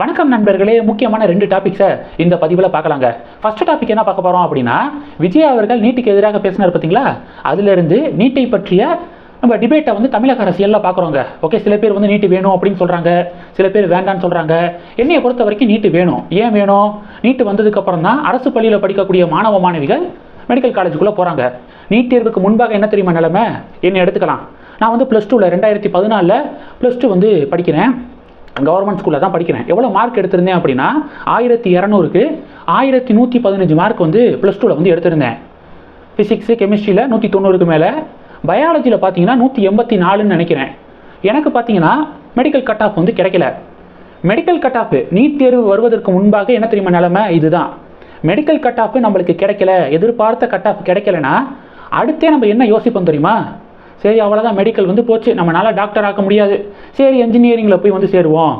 வணக்கம் நண்பர்களே முக்கியமான ரெண்டு டாபிக்ஸை இந்த பதிவில் பார்க்கலாங்க. ஃபர்ஸ்ட் டாபிக் என்ன பார்க்க போகிறோம் அப்படின்னா விஜய் அவர்கள் நீட்டுக்கு எதிராக பேசினார் பார்த்தீங்களா? அதுலேருந்து நீட்டை பற்றிய நம்ம டிபேட்டை வந்து தமிழக அரசியலில் பார்க்குறோங்க. ஓகே சில பேர் வந்து நீட்டு வேணும் அப்படின்னு சொல்கிறாங்க சில பேர் வேண்டான்னு சொல்கிறாங்க என்னையை பொறுத்த வரைக்கும் நீட்டு வேணும். ஏன் வேணும்? நீட்டு வந்ததுக்கப்புறம் தான் அரசு பள்ளியில் படிக்கக்கூடிய மாணவ மாணவிகள் மெடிக்கல் காலேஜுக்குள்ளே போகிறாங்க நீட் தேர்வுக்கு முன்பாக என்ன தெரியுமா நிலைமை? என்ன எடுத்துக்கலாம். நான் வந்து ப்ளஸ் டூவில் ரெண்டாயிரத்தி பதினாலில் ப்ளஸ் டூ வந்து படிக்கிறேன். கவர்மெண்ட் ஸ்கூலில் தான் படிக்கிறேன். எவ்வளோ மார்க் எடுத்திருந்தேன் அப்படின்னா ஆயிரத்தி இரநூறுக்கு ஆயிரத்தி நூற்றி பதினஞ்சு மார்க் வந்து ப்ளஸ் டூவில் வந்து எடுத்திருந்தேன். ஃபிசிக்ஸு கெமிஸ்ட்ரியில் நூற்றி தொண்ணூறுக்கு மேலே. பயாலஜியில் பார்த்தீங்கன்னா நூற்றி எண்பத்தி நாலுன்னு நினைக்கிறேன். எனக்கு பார்த்தீங்கன்னா மெடிக்கல் கட் ஆஃப் வந்து கிடைக்கல. மெடிக்கல் கட் ஆஃப் நீட் தேர்வு வருவதற்கு முன்பாக என்ன தெரியுமா நிலமை? இதுதான். மெடிக்கல் கட் ஆஃப் நம்மளுக்கு கிடைக்கல. எதிர்பார்த்த கட் ஆஃப் கிடைக்கலனா அடுத்தே நம்ம என்ன யோசிப்போம் தெரியுமா? சரி அவ்வளோதான் மெடிக்கல் வந்து போச்சு. நம்மளால் டாக்டர் ஆக்க முடியாது. சரி என்ஜினியரிங்கில் போய் வந்து சேருவோம்.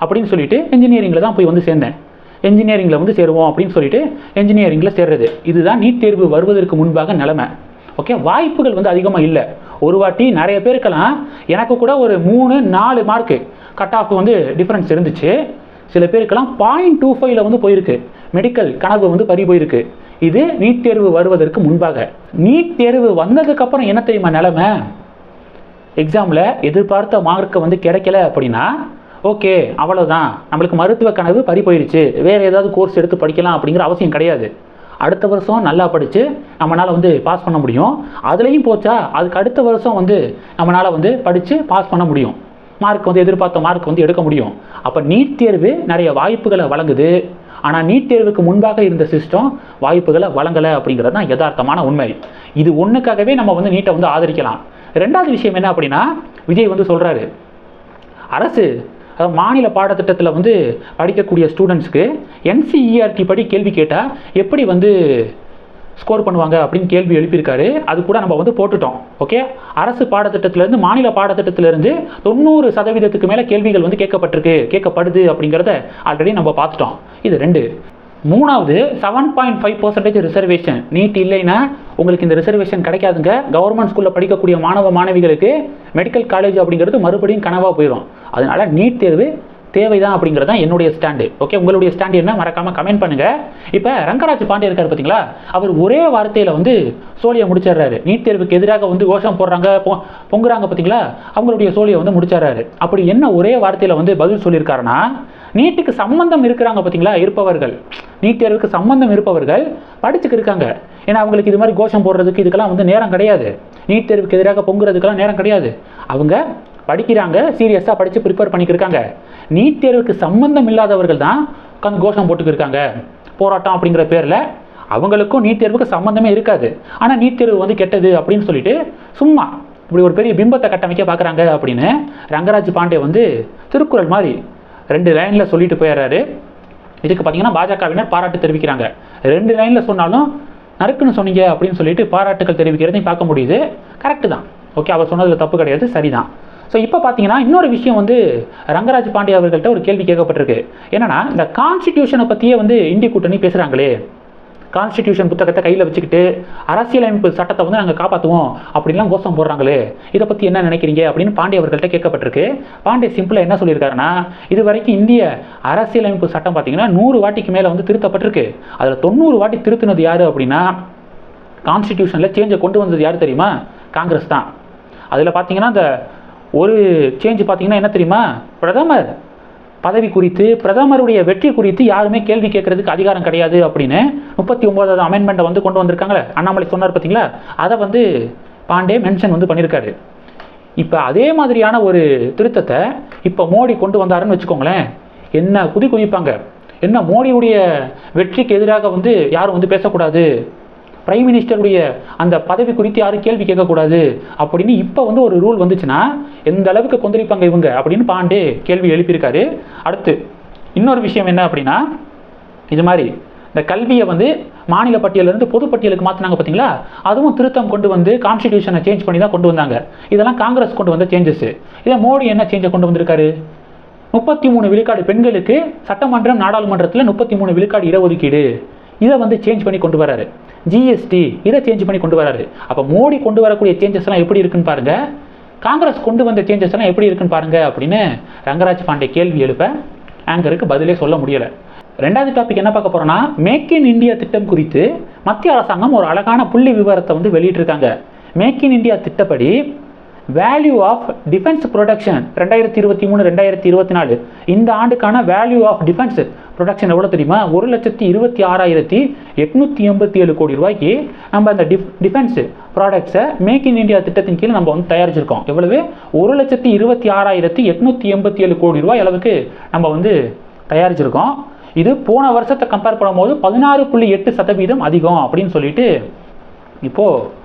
அப்படின்னு சொல்லிட்டு என்ஜினியரிங்கில் தான் போய் வந்து சேர்ந்தேன். என்ஜினியரிங்கில் வந்து சேருவோம் அப்படின்னு சொல்லிட்டு என்ஜினியரிங்கில் சேர்றது. இதுதான் நீட் தேர்வு வருவதற்கு முன்பாக நிலைமை. ஓகே வாய்ப்புகள் வந்து அதிகமாக இல்லை. ஒரு வாட்டி நிறைய பேருக்கெல்லாம் எனக்கு கூட ஒரு மூணு நாலு மார்க்கு கட் ஆஃப் வந்து டிஃப்ரென்ஸ் இருந்துச்சு. சில பேருக்கெல்லாம் பாயிண்ட் டூ ஃபைவ்ல வந்து போயிருக்கு. மெடிக்கல் கனவு வந்து பறி போயிருக்கு. இது நீட் தேர்வு வருவதற்கு முன்பாக. நீட் தேர்வு வந்ததுக்கப்புறம் என்ன தெரியுமா நிலமை? எக்ஸாமில் எதிர்பார்த்த மார்க்கை வந்து கிடைக்கல அப்படின்னா ஓகே அவ்வளோதான் நம்மளுக்கு மருத்துவ கனவு பறி போயிடுச்சு வேறு ஏதாவது கோர்ஸ் எடுத்து படிக்கலாம் அப்படிங்கிற அவசியம் கிடையாது. அடுத்த வருஷம் நல்லா படித்து நம்மளால் வந்து பாஸ் பண்ண முடியும். அதுலேயும் போச்சா? அதுக்கு அடுத்த வருஷம் வந்து நம்மளால் வந்து படித்து பாஸ் பண்ண முடியும். மார்க் வந்து எதிர்பார்த்த மார்க் வந்து எடுக்க முடியும். அப்போ நீட் தேர்வு நிறைய வாய்ப்புகளை வழங்குது. ஆனால் நீட் தேர்வுக்கு முன்பாக இருந்த சிஸ்டம் வாய்ப்புகளை வழங்கலை அப்படிங்கிறது தான் யதார்த்தமான உண்மை. இது ஒன்றுக்காகவே நம்ம வந்து நீட்டை வந்து ஆதரிக்கலாம். ரெண்டாவது விஷயம் என்ன அப்படின்னா விஜய் வந்து சொல்கிறாரு அரசு அதாவது மாநில பாடத்திட்டத்தில் வந்து படிக்கக்கூடிய ஸ்டூடெண்ட்ஸ்க்கு என்சிஇஆர்டி படி கேள்வி கேட்டால் எப்படி வந்து ஸ்கோர் பண்ணுவாங்க அப்படின்னு கேள்வி எழுப்பியிருக்காரு. அது கூட நம்ம வந்து போட்டுட்டோம். ஓகே அரசு பாடத்திட்டத்திலேருந்து மாநில பாடத்திட்டத்திலேருந்து தொண்ணூறு சதவீதத்துக்கு மேலே கேள்விகள் வந்து கேட்கப்பட்டிருக்கு. கேட்கப்படுது அப்படிங்கிறத ஆல்ரெடி நம்ம பார்த்துட்டோம். இது ரெண்டு. மூணாவது seven point five percentage reservation NEET இல்லைன்னா உங்களுக்கு இந்த ரிசர்வேஷன் கிடைக்காதுங்க. கவர்மெண்ட் ஸ்கூலில் படிக்கக்கூடிய மாணவ மாணவிகளுக்கு மெடிக்கல் காலேஜ் அப்படிங்கிறது மறுபடியும் கனவாக போயிடும் அதனால நீட் தேர்வு தேவைதான் அப்படிங்கிறது தான் என்னுடைய ஸ்டாண்டு ஓகே உங்களுடைய ஸ்டாண்டு என்ன? மறக்காம கமெண்ட் பண்ணுங்க. இப்போ ரங்கராஜ் பாண்டே இருக்கார் பார்த்தீங்களா அவர் ஒரே வார்த்தையில் வந்து சோழியை முடிச்சிடுறாரு. நீட் தேர்வுக்கு எதிராக வந்து கோஷம் போடுறாங்க பொ பொங்குறாங்க பார்த்தீங்களா அவங்களுடைய சோழியை வந்து முடிச்சிடுறாரு. அப்படி என்ன ஒரே வார்த்தையில் வந்து பதில் சொல்லியிருக்காருன்னா நீட்டுக்கு சம்பந்தம் இருக்கிறாங்க பார்த்தீங்களா இருப்பவர்கள். நீட் தேர்வுக்கு சம்பந்தம் இருப்பவர்கள் படிச்சுக்கு இருக்காங்க. ஏன்னா அவங்களுக்கு இது மாதிரி கோஷம் போடுறதுக்கு இதுக்கெல்லாம் வந்து நேரம் கிடையாது. நீட் தேர்வுக்கு எதிராக பொங்குறதுக்கெல்லாம் நேரம் கிடையாது. அவங்க படிக்கிறாங்க சீரியஸாக படித்து ப்ரிப்பேர் பண்ணிக்கிருக்காங்க நீட் தேர்வுக்கு சம்பந்தம் இல்லாதவர்கள் தான் உட்காந்து கோஷம் போட்டுக்கிருக்காங்க. போராட்டம் அப்படிங்கிற பேரில் அவங்களுக்கும் நீட் தேர்வுக்கு சம்மந்தமே இருக்காது. ஆனால் நீட் தேர்வு வந்து கெட்டது அப்படின்னு சொல்லிட்டு சும்மா இப்படி ஒரு பெரிய பிம்பத்தை கட்டமைக்க பார்க்குறாங்க அப்படின்னு ரங்கராஜ் பாண்டே வந்து திருக்குறள் மாதிரி ரெண்டு லைனில் சொல்லிட்டு போயிடுறாரு. இதுக்கு பார்த்தீங்கன்னா பாஜகவினர் பாராட்டு தெரிவிக்கிறாங்க. ரெண்டு லைனில் சொன்னாலும் நறுக்குன்னு சொன்னீங்க அப்படின்னு சொல்லிட்டு பாராட்டுகள் தெரிவிக்கிறதையும் பார்க்க முடியுது. கரெக்டு தான். ஓகே அவர் சொன்னதில் தப்பு கிடையாது. சரிதான். ஸோ இப்போ பார்த்தீங்கன்னா இன்னொரு விஷயம் வந்து ரங்கராஜ் பாண்டிய அவர்கள்ட்ட ஒரு கேள்வி கேட்கப்பட்டிருக்கு. என்னன்னா இந்த கான்ஸ்டிடியூஷனை பற்றியே வந்து இந்திய கூட்டணி பேசுகிறாங்களே கான்ஸ்டிடியூஷன் புத்தகத்தை கையில் வச்சுக்கிட்டு அரசியலமைப்பு சட்டத்தை வந்து நாங்கள் காப்பாற்றுவோம் அப்படின்லாம் கோஷம் போடுறாங்களே? இதை பற்றி என்ன நினைக்கிறீங்க? அப்படின்னு பாண்டே அவர்கள்ட்ட கேட்கப்பட்டிருக்கு. பாண்டே சிம்பிளாக என்ன சொல்லியிருக்காருன்னா இது வரைக்கும் இந்திய அரசியலமைப்பு சட்டம் பார்த்தீங்கன்னா நூறு வாட்டிக்கு மேலே வந்து திருத்தப்பட்டிருக்கு. அதில் தொண்ணூறு வாட்டி திருத்தினது யார் அப்படின்னா கான்ஸ்டிடியூஷனில் சேஞ்சை கொண்டு வந்தது யார் தெரியுமா? காங்கிரஸ் தான். அதில் பார்த்தீங்கன்னா இந்த ஒரு சேஞ்ச் பார்த்தீங்கன்னா என்ன தெரியுமா? பிரதமர் பதவி குறித்து பிரதமருடைய வெற்றி குறித்து யாருமே கேள்வி கேட்கறதுக்கு அதிகாரம் கிடையாது அப்படின்னு முப்பத்தி ஒன்பதாவது அமெண்ட்மெண்ட்டை வந்து கொண்டு வந்திருக்காங்களே. அண்ணாமலை சொன்னார் பார்த்தீங்களா? அதை வந்து பாண்டே மென்ஷன் வந்து பண்ணியிருக்காரு. இப்போ அதே மாதிரியான ஒரு திருத்தத்தை இப்போ மோடி கொண்டு வந்தாருன்னு வச்சுக்கோங்களேன். என்ன குதி குதிப்பாங்க. என்ன மோடியுடைய வெற்றிக்கு எதிராக வந்து யாரும் வந்து பேசக்கூடாது. பிரைம் மினிஸ்டருடைய அந்த பதவி குறித்து யாரும் கேள்வி கேட்கக்கூடாது அப்படின்னு இப்போ வந்து ஒரு ரூல் வந்துச்சுன்னா எந்த அளவுக்கு கொந்தளிப்பாங்க இவங்க அப்படின்னு பாண்டே கேள்வி எழுப்பியிருக்காரு. அடுத்து இன்னொரு விஷயம் என்ன அப்படின்னா இது மாதிரி இந்த கல்வியை வந்து மாநில பட்டியலிருந்து பொதுப்பட்டியலுக்கு மாற்றினாங்க பார்த்தீங்களா அதுவும் திருத்தம் கொண்டு வந்து கான்ஸ்டிடியூஷனை சேஞ்ச் பண்ணி தான் கொண்டு வந்தாங்க. இதெல்லாம் காங்கிரஸ் கொண்டு வந்த சேஞ்சஸ் இதை மோடி என்ன சேஞ்சை கொண்டு வந்திருக்காரு? முப்பத்தி மூணு விழுக்காடு பெண்களுக்கு சட்டமன்றம் நாடாளுமன்றத்தில் முப்பத்தி மூணு விழுக்காடு இடஒதுக்கீடு. இதை வந்து சேஞ்ச் பண்ணி கொண்டு வராரு. ஜிஎஸ்டி இதை சேஞ்ச் பண்ணி கொண்டு வராரு. அப்போ மோடி கொண்டு வரக்கூடிய சேஞ்சஸ் எல்லாம் எப்படி இருக்குன்னு பாருங்கள் காங்கிரஸ் கொண்டு வந்த சேஞ்சஸ் எல்லாம் எப்படி இருக்குன்னு பாருங்க அப்படின்னு ரங்கராஜ் பாண்டே கேள்வி எழுப்ப ஆங்கருக்கு பதிலே சொல்ல முடியலை. ரெண்டாவது டாபிக் என்ன பார்க்க போகிறோன்னா மேக் இன் இந்தியா திட்டம் குறித்து மத்திய அரசாங்கம் ஒரு அழகான புள்ளி விவரத்தை வந்து வெளியிட்டிருக்காங்க. மேக் இன் இந்தியா திட்டப்படி வேல்யூ ஆஃப் டிஃபென்ஸ் ப்ரொடக்ஷன் ரெண்டாயிரத்தி இருபத்தி மூணு ரெண்டாயிரத்தி இருபத்தி நாலு. இந்த ஆண்டுக்கான வேல்யூ ஆஃப் டிஃபென்ஸ் ப்ரொடக்ஷன் எவ்வளோ தெரியுமா? ஒரு லட்சத்தி இருபத்தி ஆறாயிரத்தி எட்நூற்றி எண்பத்தி ஏழு கோடி ரூபாய்க்கு நம்ம அந்த டிஃப் டிஃபென்ஸு ப்ராடக்ட்ஸை மேக் இன் இந்தியா திட்டத்தின் கீழ் நம்ம வந்து தயாரிச்சிருக்கோம். எவ்வளவு? ஒரு லட்சத்தி இருபத்தி ஆறாயிரத்தி எட்நூற்றி எண்பத்தி ஏழு கோடி ரூபாய் அளவுக்கு நம்ம வந்து தயாரிச்சிருக்கோம். இது போன வருஷத்தை கம்பேர் பண்ணும்போது பதினாறு புள்ளி எட்டு சதவீதம் அதிகம் அப்படின்னு சொல்லிட்டு இப்போது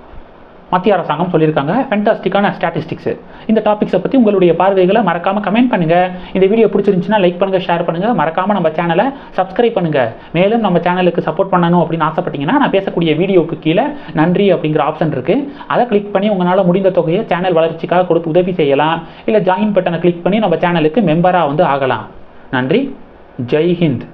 மத்திய அரசாங்கம் சொல்லியிருக்காங்க. ஃபென்டாஸ்டிக்கான ஸ்டாட்டிஸ்டிக்ஸ் இந்த டாபிக்ஸை பற்றி உங்களுடைய பார்வைகளை மறக்காமல் கமெண்ட் பண்ணுங்கள் இந்த வீடியோ பிடிச்சிருந்துச்சுன்னா லைக் பண்ணுங்கள் ஷேர் பண்ணுங்கள் மறக்காமல் நம்ம சேனலை சப்ஸ்கிரைப் பண்ணுங்கள் மேலும் நம்ம சேனலுக்கு சப்போர்ட் பண்ணணும் அப்படின்னு ஆசைப்பட்டீங்கன்னா நான் பேசக்கூடிய வீடியோக்கு கீழே நன்றி அப்படிங்கிற ஆப்ஷன் இருக்குது அதை கிளிக் பண்ணி உங்களால் முடிந்த தொகையை சேனல் வளர்ச்சிக்காக கொடுத்து உதவி செய்யலாம். இல்லை ஜாயின் பட்டனை கிளிக் பண்ணி நம்ம சேனலுக்கு மெம்பராக வந்து ஆகலாம். நன்றி. ஜெய் ஹிந்த்.